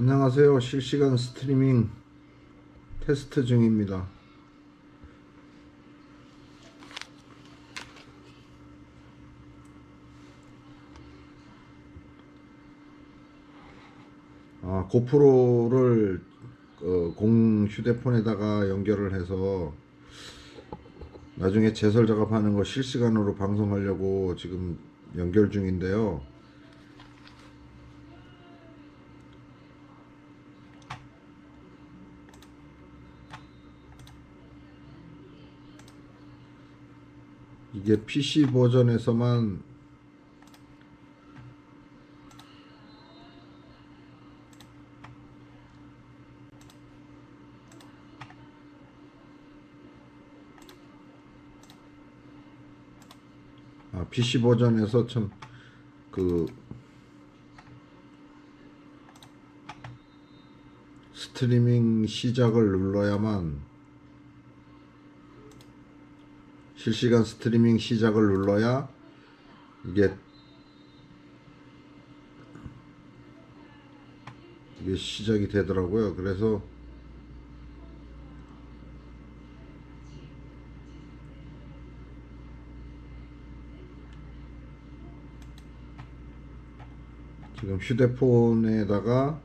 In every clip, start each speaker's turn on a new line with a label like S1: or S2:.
S1: 안녕하세요. 실시간 스트리밍 테스트 중입니다. 아, 고프로를 어, 공 휴대폰에다가 연결을 해서 나중에 제설 작업하는 거 실시간으로 방송하려고 지금 연결 중인데요. 이게 PC 버전에서만 아, PC 버전에서 참그 스트리밍 시작을 눌러야만 실시간 스트리밍 시작을 눌러야 이게 이게 시작이 되더라고요. 그래서 지금 휴대폰에다가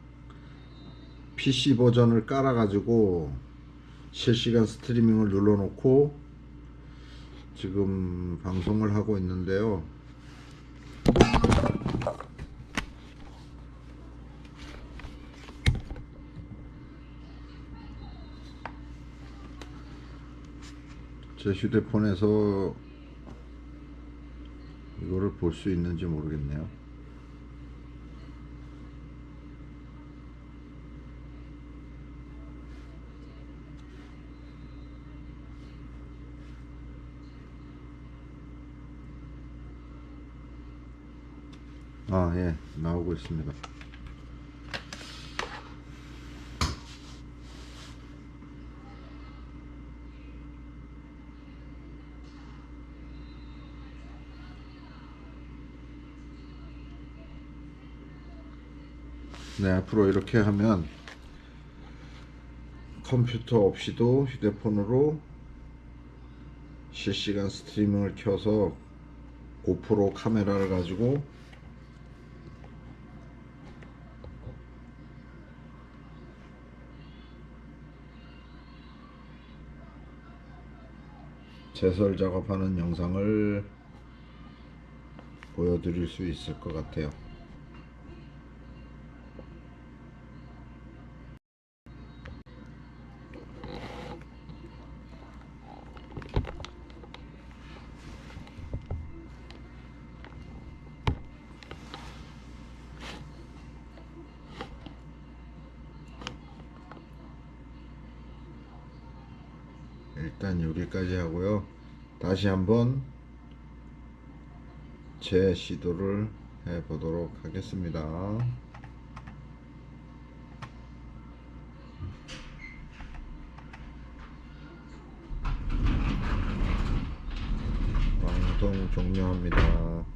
S1: PC 버전을 깔아가지고 실시간 스트리밍을 눌러놓고 지금 방송을 하고 있는데요. 제 휴대폰에서 이거를 볼 수 있는지 모르겠네요. 아, 예, 나오고 있습니다. 네, 앞으로 이렇게 하면 컴퓨터 없이도 휴대폰으로 실시간 스트리밍을 켜서 고프로 카메라를 가지고 제설 작업하는 영상을 보여드릴 수 있을 것 같아요. 일단 여기까지 하고요. 다시 한번 제 시도를 해 보도록 하겠습니다. 방송 종료합니다.